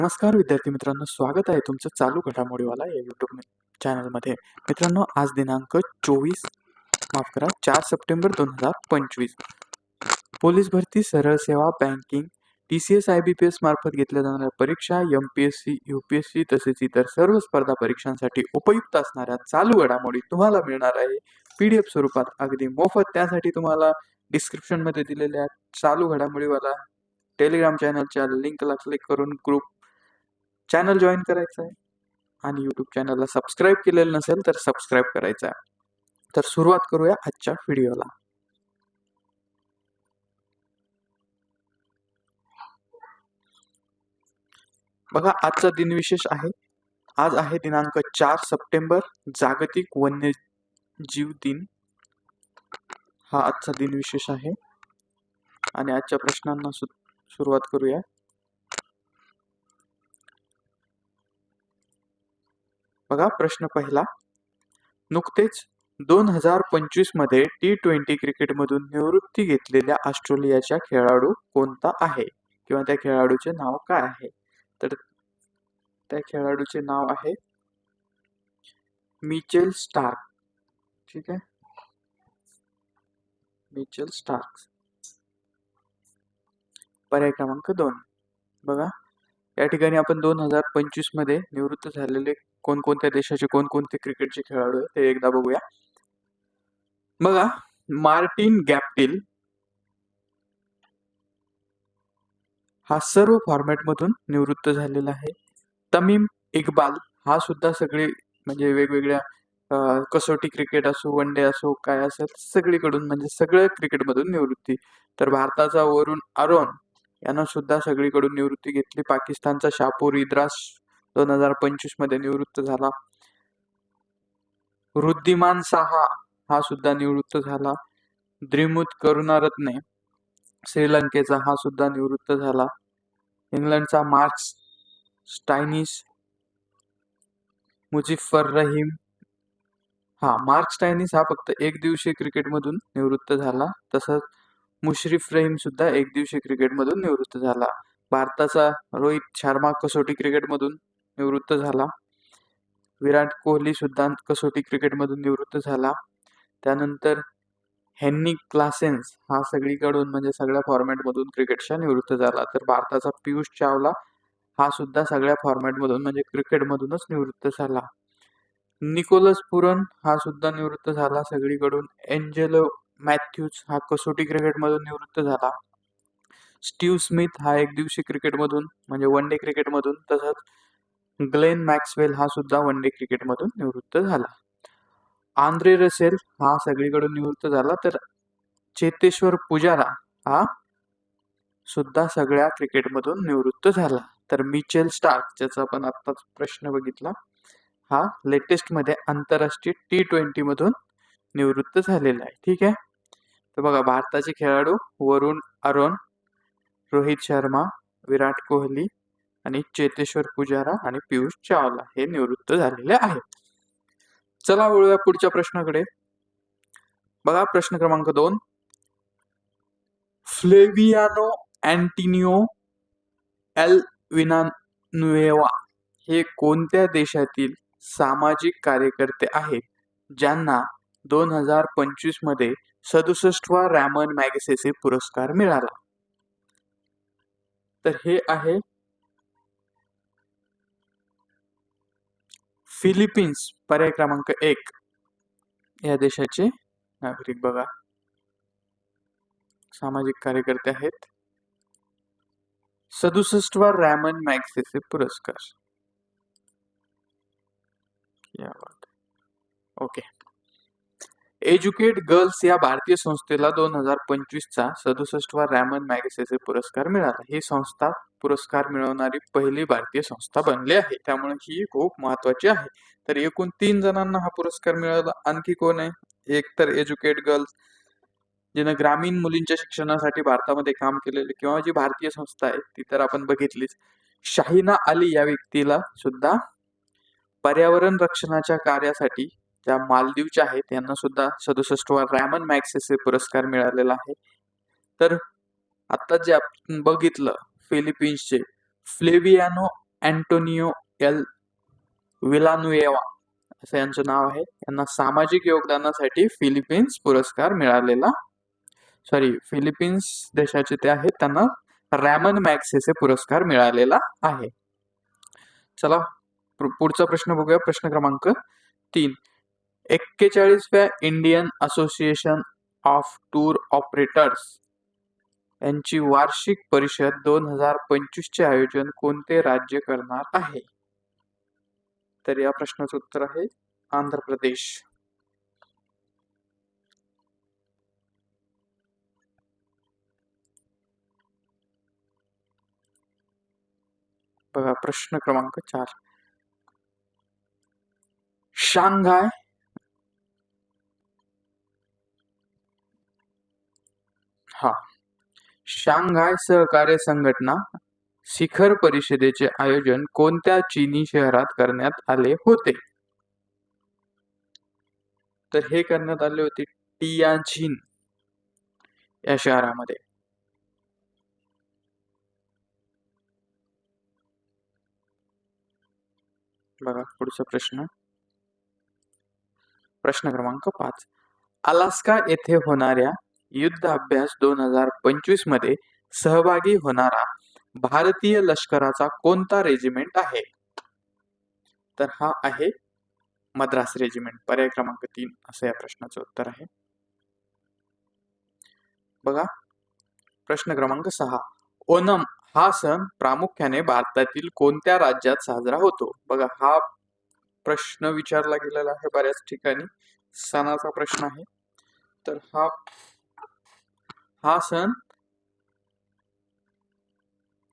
नमस्कार विद्यार्थी मित्रांनो स्वागत आहे तुमचं चालू घडामोडीवाला या यूट्यूब चॅनलमध्ये मित्रांनो आज दिनांक चोवीस माफ करा चार सप्टेंबर दोन हजार पंचवीस. पोलीस भरती सरळ सेवा banking T C S I B P S मार्फत घेतल्या जाणाऱ्या परीक्षा M P S C U P S C तसेच इतर सर्व स्पर्धा परीक्षांसाठी उपयुक्त असणाऱ्या चालू घडामोडी तुम्हाला मिळणार आहे. पी डी एफ स्वरूपात अगदी मोफत. त्यासाठी तुम्हाला डिस्क्रिप्शनमध्ये दिलेल्या चालू घडामोडीवाला टेलिग्राम चॅनलच्या लिंकला क्लिक करून ग्रुप चॅनल जॉईन करायचं आहे आणि यूट्यूब चॅनलला सबस्क्राईब केलेलं नसेल तर सबस्क्राईब करायचं आहे. तर सुरुवात करूया आजच्या व्हिडिओला बघा आजचा दिनविशेष आहे. आज आहे दिनांक चार सप्टेंबर जागतिक वन्यजीव दिन. हा आजचा दिनविशेष आहे. आणि आजच्या प्रश्नांना सु सुरुवात करूया. बघा प्रश्न पहिला. नुकतेच दोन हजार पंचवीसमध्ये टी ट्वेंटी क्रिकेटमधून निवृत्ती घेतलेल्या ऑस्ट्रेलियाच्या खेळाडू कोणता आहे? किंवा त्या खेळाडूचे नाव काय आहे? तर त्या खेळाडूचे नाव आहे मिचेल स्टार्क. ठीक आहे? Mitchell Starc. पर्याय क्रमांक दोन. बघा. या ठिकाणी आपण दोन हजार पंचवीसमध्ये निवृत्त झालेले कोणकोणत्या देशाचे कोणकोणते क्रिकेटचे खेळाडू आहेत ते एकदा बघूया. बघा मार्टिन गॅप्टिल हा सर्व फॉर्मॅटमधून निवृत्त झालेला आहे. तमीम इक्बाल हा सुद्धा सगळे म्हणजे वेगवेगळ्या कसोटी क्रिकेट असो वन डे असो काय असेल सगळीकडून म्हणजे सगळ्या क्रिकेटमधून निवृत्ती. तर भारताचा वरुण अरोन यानं सुद्धा सगळीकडून निवृत्ती घेतली. पाकिस्तानचा शापूर इद्रास दोन हजार पंचवीसमध्ये निवृत्त झाला. वृद्धिमान साहा हा सुद्धा निवृत्त झाला. द्रिमुत करुणारत्ने श्रीलंकेचा हा सुद्धा निवृत्त झाला. इंग्लंडचा मार्क्स स्टायनिस मुजिफर रहीम हा मार्क स्टायनिस हा फक्त एक दिवसीय क्रिकेटमधून निवृत्त झाला. तसंच मुश्रीफ रहीम सुद्धा एक दिवसीय क्रिकेटमधून निवृत्त झाला. भारताचा रोहित शर्मा कसोटी क्रिकेटमधून निवृत्त झाला. विराट कोहली सुद्धा कसोटी क्रिकेटमधून निवृत्त झाला. त्यानंतर हेन्नी क्लासेन्स हा सगळीकडून म्हणजे सगळ्या फॉर्मॅटमधून क्रिकेटच्या निवृत्त झाला. तर भारताचा पियुष चावला हा सुद्धा सगळ्या फॉर्मॅटमधून म्हणजे क्रिकेटमधूनच निवृत्त झाला. निकोलस पुरन हा सुद्धा निवृत्त झाला. सगळीकडून एंजेलो मॅथ्यूज हा कसोटी क्रिकेटमधून निवृत्त झाला. स्टीव्ह स्मिथ हा एक दिवशी क्रिकेटमधून म्हणजे वन डे क्रिकेटमधून तसंच ग्लेन मॅक्सवेल हा सुद्धा वन डे क्रिकेटमधून निवृत्त झाला. आंद्रे रसेल हा सगळीकडून निवृत्त झाला तर चेतेश्वर पुजारा हा सुद्धा सगळ्या क्रिकेटमधून निवृत्त झाला. तर मिचेल स्टार्क ज्याचा आपण आत्ताच प्रश्न बघितला हा लेटेस्टमध्ये आंतरराष्ट्रीय टी ट्वेंटीमधून निवृत्त झालेला आहे. ठीक आहे? तर बघा भारताचे खेळाडू वरुण अरुण रोहित शर्मा विराट कोहली आणि चेतेश्वर पुजारा आणि पियुष चावला हे निवृत्त झालेले आहेत. चला वळूया पुढच्या प्रश्नाकडे. बघा प्रश्न क्रमांक दोन. फ्लेवियानो अँटिनिओ एल विनानुएवा हे कोणत्या देशातील सामाजिक कार्यकर्ते आहेत? ज्यांना दोन हजार पंचवीसमध्ये सदुसष्टवा रॅमन मॅगसेसे पुरस्कार मिळाला. तर हे आहे फिलिपिन्स पर्याय क्रमांक एक या देशाचे नागरिक बघा. सामाजिक कार्यकर्ते आहेत. सदुसष्टवा रॅमन मॅक्सेसे पुरस्कार. या ओके. एज्युकेट गर्ल्स या भारतीय संस्थेला दोन हजार पंचवीसचा सदुसष्टवा रॅमन मॅगसेसे पुरस्कार मिळाला. ही संस्था पुरस्कार मिळवणारी पहिली भारतीय संस्था बनली आहे. त्यामुळे ही खूप महत्वाची आहे. तर एकूण तीन जणांना हा पुरस्कार मिळाला. आणखी कोण आहे? एक तर एज्युकेट गर्ल्स जिनं ग्रामीण मुलींच्या शिक्षणासाठी भारतामध्ये काम केलेले किंवा जी भारतीय संस्था आहे ती तर आपण बघितलीच. शाहिना अली या व्यक्तीला सुद्धा पर्यावरण रक्षणाच्या कार्यासाठी ज्या मालदीवच्या आहेत यांना सुद्धा सदुसष्टवा रॅमन मॅक्सेसे पुरस्कार मिळालेला आहे. तर आता जे आपण बघितलं फिलिपिन्सचे फ्लेवियानो अँटोनियो एल विलानुएवा असं यांचं नाव आहे. यांना सामाजिक योगदानासाठी फिलिपिन्स पुरस्कार मिळालेला. सॉरी फिलिपिन्स देशाचे ते आहेत त्यांना रॅमन मॅक्सेसे पुरस्कार मिळालेला आहे. चला पुढचा प्रश्न बघूया. प्रश्न क्रमांक तीन. एक्केचाळीसव्या Indian Association of Tour Operators यांची वार्षिक परिषद दोन हजार पंचवीस चे आयोजन कोणते राज्य करणार आहे? तर या प्रश्नाचं उत्तर आहे आंध्र प्रदेश. बघा प्रश्न क्रमांक चार. शांघाय हा. शांघाय सहकार्य संघटना शिखर परिषदेचे आयोजन कोणत्या चीनी शहरात करण्यात आले होते? तर हे करण्यात आले होते टियाझिन या शहरामध्ये. बघा पुढचा प्रश्न. प्रश्न क्रमांक पाच. अलास्का येथे होणाऱ्या युद्ध अभ्यास दोन हजार पंचवीसमध्ये सहभागी होणारा भारतीय लष्कराचा कोणता रेजिमेंट आहे? तर हा आहे मद्रास रेजिमेंट पर्याय क्रमांक तीन असं या प्रश्नाचं उत्तर आहे. बघा प्रश्न क्रमांक सहा. ओनम हा सण प्रामुख्याने भारतातील कोणत्या राज्यात साजरा होतो? बघा हा प्रश्न विचारला गेलेला आहे बऱ्याच ठिकाणी. सणाचा प्रश्न आहे. तर हा हा सण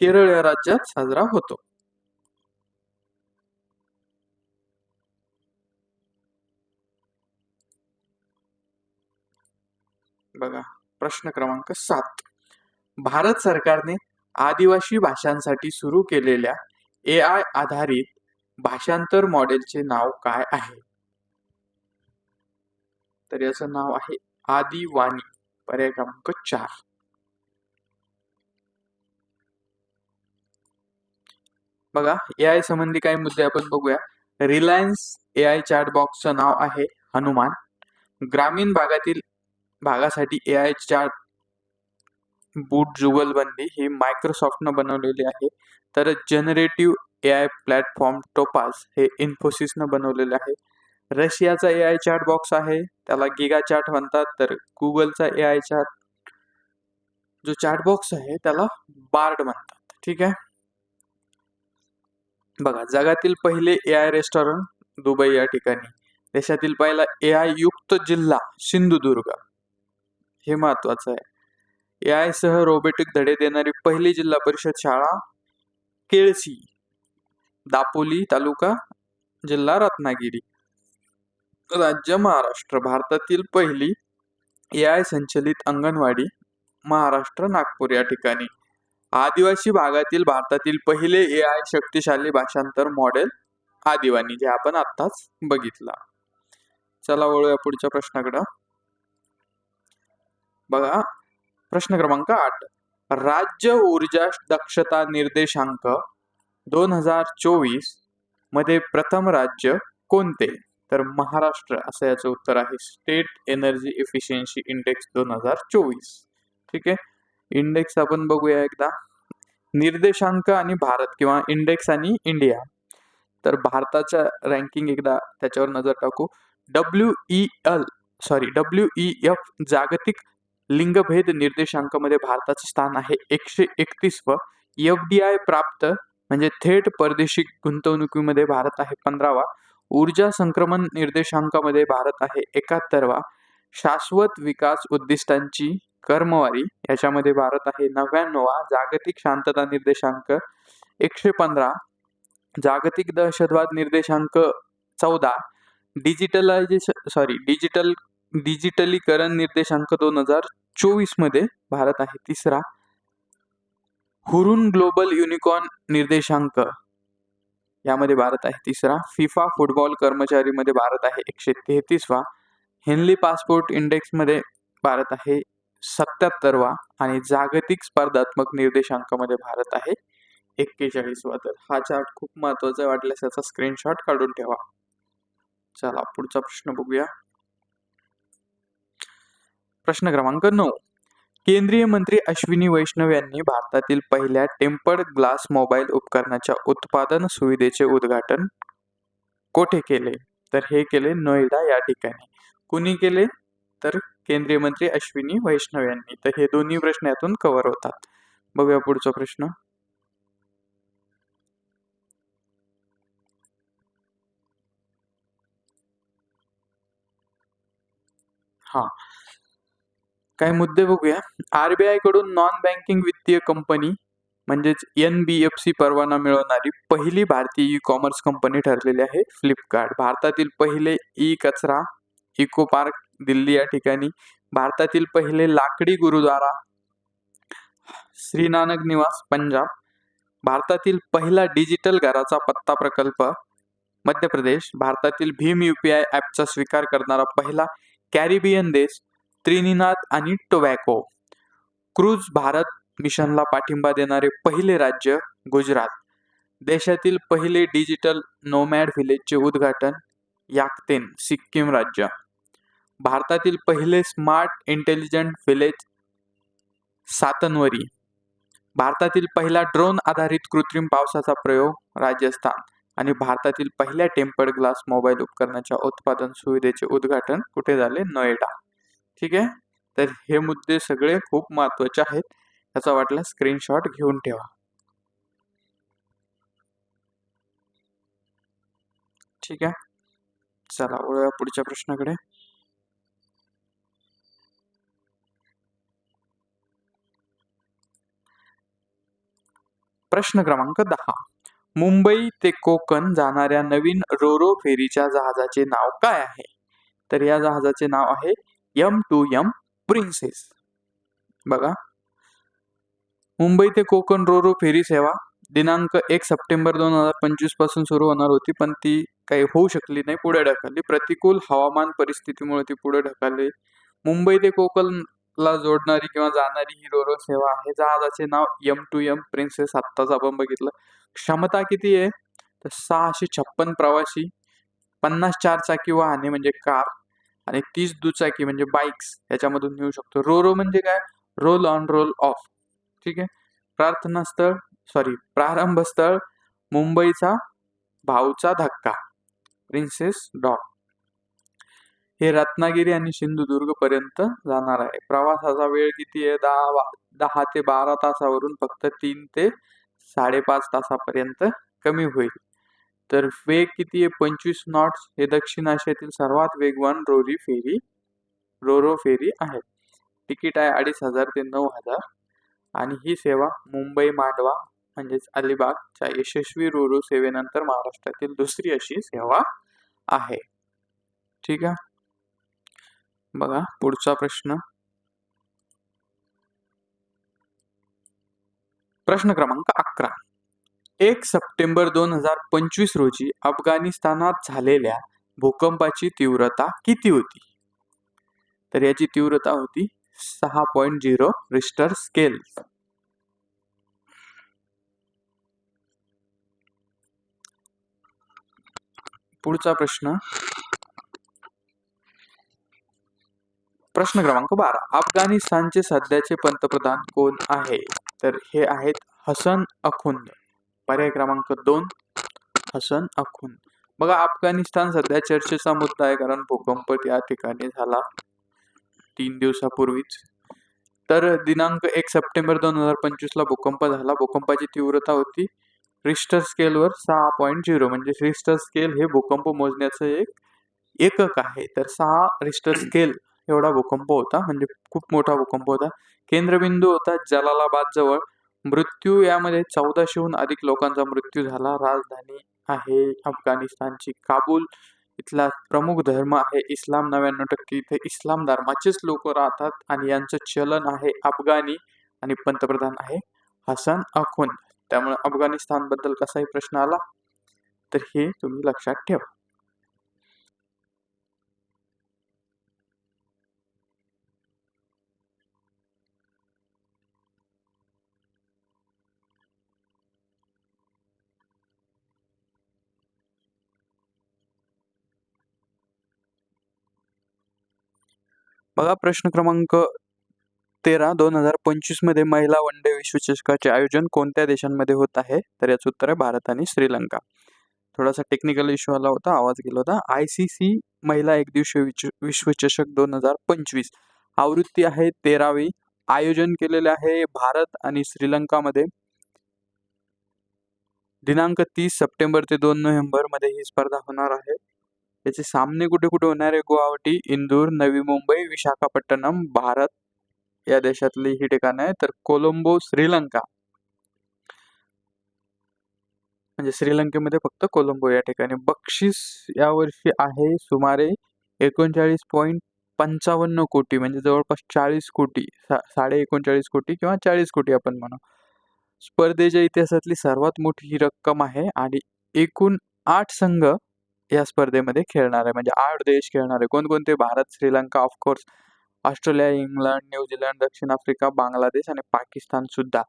केरळ या राज्यात साजरा होतो. बघा प्रश्न क्रमांक सात. भारत सरकारने आदिवासी भाषांसाठी सुरू केलेल्या ए आय आधारित भाषांतर मॉडेलचे नाव काय आहे? तर याचं नाव आहे आदिवाणी पर्याय क्रमांक चार बघा ए आय संबंधी काही मुद्दे आपण बघूया. रिलायन्स ए आय चॅट बॉक्सचं नाव आहे हनुमान. ग्रामीण भागातील भागासाठी ए आय चॅट बूट जुगलबंदी ही मायक्रोसॉफ्टनं बनवलेली आहे. तर generative A I platform Topaz हे इन्फोसिसनं बनवलेले आहे. रशियाचा ए आय चॅट बॉक्स आहे. त्याला गिगा चॅट म्हणतात. तर गुगलचा ए आय चॅट जो चॅट बॉक्स आहे त्याला बार्ड म्हणतात. ठीक आहे? बघा जगातील पहिले ए आय रेस्टॉरंट दुबई या ठिकाणी. देशातील पहिला ए आय युक्त जिल्हा सिंधुदुर्ग. हे महत्वाचं आहे. ए आय सह रोबोटिक धडे देणारी पहिली जिल्हा परिषद शाळा केळसी दापोली तालुका जिल्हा रत्नागिरी. राज्य महाराष्ट्र भारतातील पहिली ए आय संचलित अंगणवाडी महाराष्ट्र नागपूर या ठिकाणी. आदिवासी भागातील भारतातील पहिले ए आय शक्तिशाली भाषांतर मॉडेल आदिवानी जे आपण आत्ताच बघितला. चला वळूया पुढच्या प्रश्नाकडं. बघा प्रश्न क्रमांक आठ. राज्य ऊर्जा दक्षता निर्देशांक दोन हजार चोवीसमध्ये प्रथम राज्य कोणते? तर महाराष्ट्र असं याचं उत्तर आहे. स्टेट एनर्जी इफिशियन्सी इंडेक्स दोन हजार चोवीस. ठीक आहे? इंडेक्स आपण बघूया एकदा. निर्देशांक आणि भारत किंवा इंडेक्स आणि इंडिया तर भारताच्या रँकिंग एकदा त्याच्यावर नजर टाकू. W E L sorry W E F जागतिक लिंगभेद निर्देशांकामध्ये भारताचं स्थान आहे एकशे एकतीस व एफ डी आय प्राप्त म्हणजे थेट परदेशी गुंतवणुकीमध्ये भारत आहे पंधरावा. ऊर्जा संक्रमण निर्देशांकामध्ये भारत आहे एकाहत्तरवा. शाश्वत विकास उद्दिष्टांची कर्मवारी याच्यामध्ये भारत आहे नव्याण्णवा जागतिक शांतता निर्देशांक एकशे पंधरा. जागतिक दहशतवाद निर्देशांक चौदा. डिजिटलायझेशन सॉरी डिजिटल डिजिटलीकरण निर्देशांक दोन हजार चोवीसमध्ये भारत आहे तिसरा. हुरून ग्लोबल युनिकॉर्न निर्देशांक यामध्ये भारत आहे. तिसरा फिफा फुटबॉल कर्मचारीमध्ये भारत आहे. एकशे तेहतीसवा हेनली पासपोर्ट इंडेक्समध्ये भारत आहे. सत्याहत्तरवा आणि जागतिक स्पर्धात्मक निर्देशांकामध्ये भारत आहे. एक्केचाळीसवा. तर हा चार्ट खूप महत्त्वाचा वाटल्यास याचा स्क्रीनशॉट काढून ठेवा. चला पुढचा प्रश्न बघूया. प्रश्न क्रमांक नऊ. केंद्रीय मंत्री अश्विनी वैष्णव यांनी भारतातील पहिल्या टेम्पर्ड ग्लास मोबाईल उपकरणाच्या उत्पादन सुविधेचे उद्घाटन कोठे केले? तर हे केले नोएडा या ठिकाणी. कुणी केले? तर केंद्रीय मंत्री अश्विनी वैष्णव यांनी. तर हे दोन्ही प्रश्न यातून कव्हर होतात. बघूया पुढचा प्रश्न. हा. काही मुद्दे बघूया. आरबीआयकडून नॉन बँकिंग वित्तीय कंपनी म्हणजेच एन बी एफ सी परवाना मिळवणारी पहिली भारतीय ई कॉमर्स कंपनी ठरलेली आहे फ्लिपकार्ट भारतातील पहिले ई कचरा इको पार्क दिल्ली या ठिकाणी. भारतातील पहिले लाकडी गुरुद्वारा श्रीनानक निवास पंजाब. भारतातील पहिला डिजिटल घराचा पत्ता प्रकल्प मध्य प्रदेश. भारतातील भीम यू पी आय ॲपचा स्वीकार करणारा पहिला कॅरिबियन देश त्रिनिनाद आणि टोबॅको. क्रूज भारत मिशनला पाठिंबा देणारे पहिले राज्य गुजरात. देशातील पहिले डिजिटल नोमॅड व्हिलेजचे उद्घाटन याक्तेन सिक्कीम राज्य. भारतातील पहिले स्मार्ट इंटेलिजंट व्हिलेज सातनवरी. भारतातील पहिला ड्रोन आधारित कृत्रिम पावसाचा प्रयोग राजस्थान आणि भारतातील पहिल्या टेम्पर्ड ग्लास मोबाईल उपकरणाच्या उत्पादन सुविधेचे उद्घाटन कुठे झाले? नोएडा. ठीक आहे? तर हे मुद्दे सगळे खूप महत्त्वाचे आहेत. याचा वाटला स्क्रीनशॉट घेऊन ठेवा. ठीक आहे? चला वळूया पुढच्या प्रश्नाकडे. प्रश्न क्रमांक दहा. मुंबई ते कोकण जाणाऱ्या नवीन रोरो फेरीच्या जहाजाचे नाव काय आहे? तर या जहाजाचे नाव आहे एम टू एम प्रिन्सेस बघा. मुंबई ते कोकण रोरो फेरी सेवा. दिनांक एक सप्टेंबर दोन हजार पंचवीसपासून सुरू होणार होती पण ती काही होऊ शकली नाही पुढे ढकलली. प्रतिकूल हवामान परिस्थितीमुळे ती पुढे ढकलली. मुंबई ते कोकणला जोडणारी किंवा जाणारी ही रोरो सेवा आहे. जहाजाचे नाव एम टू एम प्रिन्सेस आत्ताच आपण बघितलं. क्षमता किती आहे? तर सहाशे छप्पन प्रवासी पन्नास चार चाकी वाहने म्हणजे कार आणि तीस दुचाकी म्हणजे बाईक्स याच्यामधून मिळू शकतो. रो रो म्हणजे काय? रोल ऑन रोल ऑफ ठीक आहे? प्रार्थना स्थळ सॉरी प्रारंभ स्थळ मुंबईचा भाऊचा धक्का. प्रिन्सेस डॉट हे रत्नागिरी आणि सिंधुदुर्ग पर्यंत जाणार आहे. प्रवासाचा वेळ किती आहे? दहा दहा ते बारा तासावरून फक्त तीन ते साडेपाच तासापर्यंत कमी होईल. तर वेग किती आहे पंचवीस नॉट्स हे दक्षिण आशियातील सर्वात वेगवान रोरी फेरी रोरो फेरी आहे. तिकीट आहे अडीच हजार ते नऊ हजार. आणि ही सेवा मुंबई मांडवा म्हणजेच अलिबागच्या यशस्वी रोरो सेवेनंतर महाराष्ट्रातील दुसरी अशी सेवा आहे. ठीक आहे? बघा पुढचा प्रश्न. प्रश्न क्रमांक अकरा. एक सप्टेंबर दोन हजार पंचवीस रोजी अफगाणिस्तानात झालेल्या भूकंपाची तीव्रता किती होती? तर याची तीव्रता होती सहा पॉइंट झिरो रिस्टर स्केल. पुढचा प्रश्न. प्रश्न क्रमांक बारा. अफगाणिस्तानचे सध्याचे पंतप्रधान कोण आहे? तर हे आहेत हसन अखुंद. पर्याय क्रमांक दोन हसन अखुंद बघा अफगाणिस्तान सध्या चर्चेचा मुद्दा आहे कारण भूकंप त्या ठिकाणी झाला तीन दिवसापूर्वीच. तर दिनांक एक सप्टेंबर दोन हजार पंचवीसला भूकंप झाला. भूकंपाची तीव्रता होती रिस्टर स्केलवर सहा पॉईंट झिरो म्हणजे रिस्टर स्केल हे भूकंप मोजण्याचं एक एकक आहे. तर सहा रिस्टर स्केल एवढा भूकंप होता म्हणजे खूप मोठा भूकंप होता. केंद्रबिंदू होता जलालाबाद जवळ. मृत्यू यामध्ये चौदाशेहून अधिक लोकांचा मृत्यू झाला. राजधानी आहे अफगाणिस्तानची. काबूल इथला प्रमुख धर्म आहे इस्लाम. नव्याण्णव टक्के इथे इस्लाम धर्माचेच लोक राहतात आणि यांचं चलन आहे अफगाणी आणि पंतप्रधान आहे हसन अखुंद त्यामुळे अफगाणिस्तानबद्दल कसाही प्रश्न आला तर हे तुम्ही लक्षात ठेवा. बघा प्रश्न क्रमांक तेरा दोन हजार पंचवीसमध्ये महिला वन डे विश्वचषकाचे आयोजन कोणत्या देशांमध्ये होत आहे? तर याचं उत्तर आहे भारत आणि श्रीलंका. थोडासा टेक्निकल इश्यू आला होता आवाज गेला होता. आय सी सी महिला एकदिवसीय विच- विश्वचषक दोन हजार पंचवीस. आवृत्ती आहे तेरावी. आयोजन केलेले आहे भारत आणि श्रीलंकामध्ये. दिनांक तीस सप्टेंबर ते दोन नोव्हेंबरमध्ये ही स्पर्धा होणार आहे. त्याचे सामने कुठे कुठे होणार आहे? गुवाहाटी इंदूर नवी मुंबई विशाखापट्टणम भारत या देशातली ही ठिकाणं आहे तर कोलंबो श्रीलंका. म्हणजे श्रीलंकेमध्ये फक्त कोलंबो या ठिकाणी. बक्षीस यावर्षी आहे सुमारे एकोणचाळीस पॉईंट पंचावन्न कोटी. म्हणजे जवळपास चाळीस कोटी. सा साडे एकोणचाळीस कोटी किंवा चाळीस कोटी आपण म्हणू. स्पर्धेच्या इतिहासातली सर्वात मोठी ही रक्कम आहे. आणि एकूण आठ संघ या स्पर्धेमध्ये खेळणार आहे. म्हणजे आठ देश खेळणार आहे. कोणकोणते? Bharat Sri Lanka of course Australia England New Zealand दक्षिण आफ्रिका बांगलादेश आणि पाकिस्तान सुद्धा.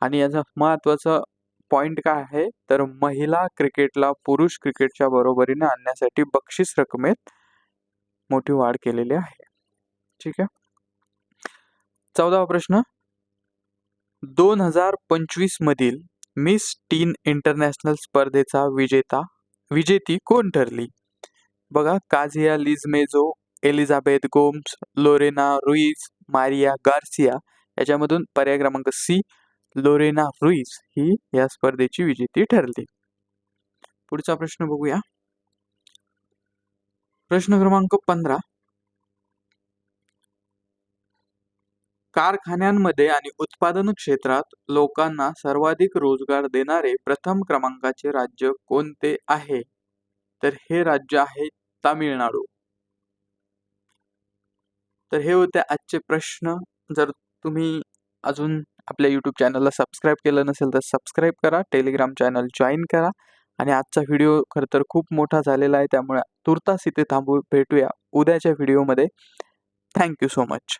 आणि याचा महत्त्वाचं पॉईंट काय आहे? तर महिला क्रिकेटला पुरुष क्रिकेटच्या बरोबरीने आणण्यासाठी बक्षीस रकमेत मोठी वाढ केलेली आहे. ठीक आहे? चौदावा प्रश्न. दोन हजार पंचवीस मधील मिस टीन इंटरनॅशनल स्पर्धेचा विजेता विजेती कोण ठरली? बघा काझिया लिझमेझो Elizabeth Gomes Lorena Ruiz Maria Garcia याच्यामधून पर्याय क्रमांक सी लोरेना रुईज ही या स्पर्धेची विजेती ठरली. पुढचा प्रश्न बघूया. प्रश्न क्रमांक पंधरा. कारखान्यांमध्ये आणि उत्पादन क्षेत्रात लोकांना सर्वाधिक रोजगार देणारे प्रथम क्रमांकाचे राज्य कोणते आहे? तर हे राज्य आहे तामिळनाडू. तर हे होते आजचे प्रश्न. जर तुम्ही अजून आपल्या यूट्यूब चॅनलला सबस्क्राईब केलं नसेल तर सबस्क्राईब करा टेलिग्राम चॅनल जॉईन करा आणि आजचा व्हिडिओ खरं तर खूप मोठा झालेला आहे त्यामुळे तुर्तास इथे थांबू भेटूया उद्याच्या व्हिडिओमध्ये थँक्यू सो मच